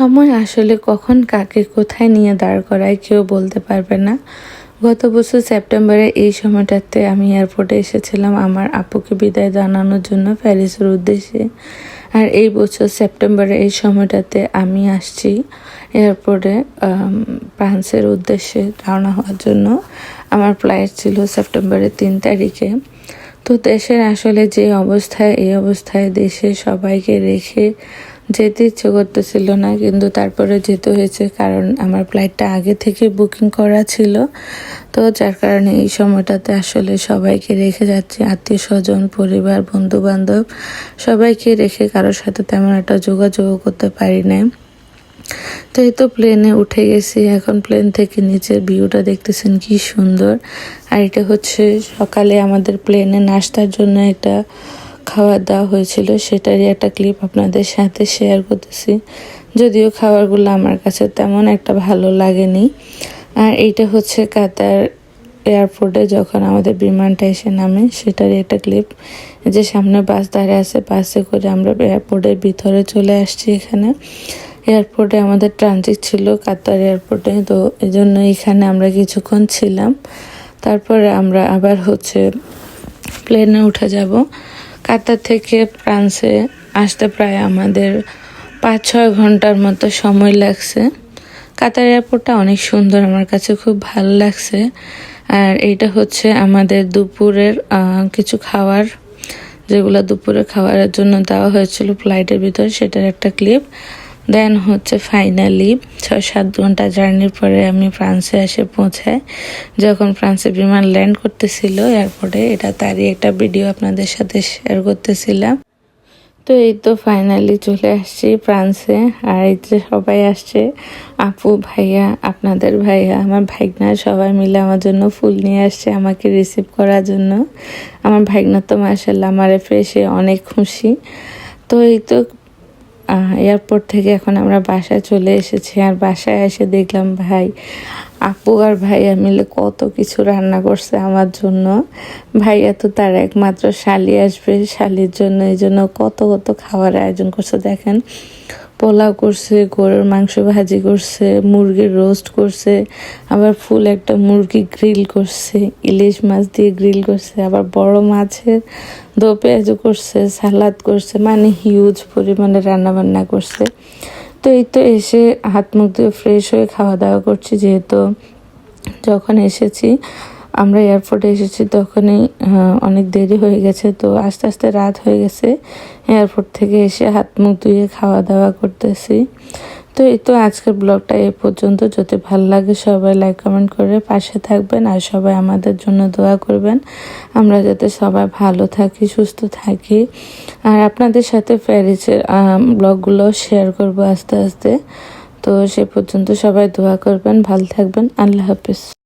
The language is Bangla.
সময় আসলে কখন কাকে কোথায় নিয়ে দাঁড় করায় কেউ বলতে পারবে না। গত বছর সেপ্টেম্বরে এই সময়টাতে আমি এয়ারপোর্টে এসেছিলাম আমার আপুকে বিদায় জানানোর জন্য প্যারিসের উদ্দেশ্যে। আর এই বছর সেপ্টেম্বরে এই সময়টাতে আমি আসছি এয়ারপোর্টে ফ্রান্সের উদ্দেশ্যে রওনা হওয়ার জন্য। আমার ফ্লাইট ছিল সেপ্টেম্বরের তিন তারিখে। তো দেশের আসলে যে অবস্থায় এই অবস্থায় দেশে সবাইকে রেখে যেতে ইচ্ছে করতেছিল না, কিন্তু তারপরে যেতে হয়েছে কারণ আমার ফ্লাইটটা আগে থেকে বুকিং করা ছিল। তো যার কারণে এই সময়টাতে আসলে সবাইকে রেখে যাচ্ছি আত্মীয় স্বজন পরিবার বন্ধু বান্ধব সবাইকে রেখে কারোর সাথে তেমন একটা যোগাযোগ করতে পারি না তো এই তো প্লেনে উঠে গেছি, এখন প্লেন থেকে নিচের ভিউটা দেখতেছেন কি সুন্দর। আর এটা হচ্ছে সকালে আমাদের প্লেনে নাস্তার জন্য একটা খাবার দেওয়া হয়েছিল, সেটারই একটা ক্লিপ আপনাদের সাথে শেয়ার করতেছি। যদিও খাবারগুলো আমার কাছে তেমন একটা ভালো লাগেনি। আর এইটা হচ্ছে কাতার এয়ারপোর্টে যখন আমাদের বিমানটা এসে নামে, সেটারই একটা ক্লিপ যে সামনে বাস দাঁড়িয়ে আছে বাসে করে আমরা এয়ারপোর্টের ভিতরে চলে আসছি এখানে। এয়ারপোর্টে আমাদের ট্রানজিট ছিল কাতার এয়ারপোর্টে তো এই জন্য এখানে আমরা কিছুক্ষণ ছিলাম। তারপরে আমরা আবার হচ্ছে প্লেনে উঠে যাব। কাতার থেকে ফ্রান্সে আসতে প্রায় আমাদের পাঁচ ছয় ঘণ্টার মতো সময় লাগছে। কাতার এয়ারপোর্টটা অনেক সুন্দর, আমার কাছে খুব ভালো লাগছে। আর এইটা হচ্ছে আমাদের দুপুরের কিছু খাওয়ার, যেগুলো দুপুরে খাওয়ারের জন্য দেওয়া হয়েছিল ফ্লাইটের ভিতরে, সেটার একটা ক্লিপ দেন হচ্ছে ফাইনালি ছয় সাত ঘণ্টা জার্নির পরে আমি ফ্রান্সে এসে পৌঁছাই। যখন ফ্রান্সে বিমান ল্যান্ড করতেছিল এয়ারপোর্টে এটা তারই একটা ভিডিও আপনাদের সাথে শেয়ার করতেছিলাম। তো এই তো ফাইনালি চলে আসছি ফ্রান্সে আর এই যে সবাই আসছে, আপু, ভাইয়া, আপনাদের ভাইয়া, আমার ভাইগনা সবাই মিলে আমার জন্য ফুল নিয়ে আসছে আমাকে রিসিভ করার জন্য। আমার ভাইগনা তো মার্শাল্লাহ আমার ফ্রেশে অনেক খুশি। তো এই তো এয়ারপোর্ট থেকে এখন আমরা বাসায় চলে এসেছি। আর বাসায় এসে দেখলাম, ভাই, আপু আর ভাইয়া মিলে কত কিছু রান্না করছে আমার জন্য। ভাইয়া তো তার একমাত্র শালি আসবে। শালির জন্য, এই জন্য কত কত খাওয়ার আয়োজন করছে দেখেন। পোলাও করছে, গরুর মাংস ভাজি করছে, মুরগির রোস্ট করছে, আবার ফুল একটা মুরগি গ্রিল করছে, ইলিশ মাছ দিয়ে গ্রিল করছে, আবার বড় মাছের দো পেঁয়াজও করছে, সালাদ করছে মানে হিউজ পরিমাণে রান্নাবান্না করছে। তো এই তো এসে হাত মুখ দিয়ে ফ্রেশ হয়ে খাওয়া দাওয়া করছি, যেহেতু যখন এসেছি আমরা এয়ারপোর্টে এসেছি তখনই অনেক দেরি হয়ে গেছে, তো আস্তে আস্তে রাত হয়ে গেছে। এয়ারপোর্ট থেকে এসে হাত মুখ ধুয়ে খাওয়া দাওয়া করতেছি। তো এই তো আজকের ব্লগটা এ পর্যন্ত। যদি ভালো লাগে সবাই লাইক কমেন্ট করে পাশে থাকবেন আর সবাই আমাদের জন্য দোয়া করবেন। আমরা যাতে সবাই ভালো থাকি, সুস্থ থাকি। আর আপনাদের সাথে প্যারিসের ব্লগগুলো শেয়ার করব আস্তে আস্তে। তো সে পর্যন্ত সবাই দোয়া করবেন, ভালো থাকবেন। আল্লাহ হাফিজ।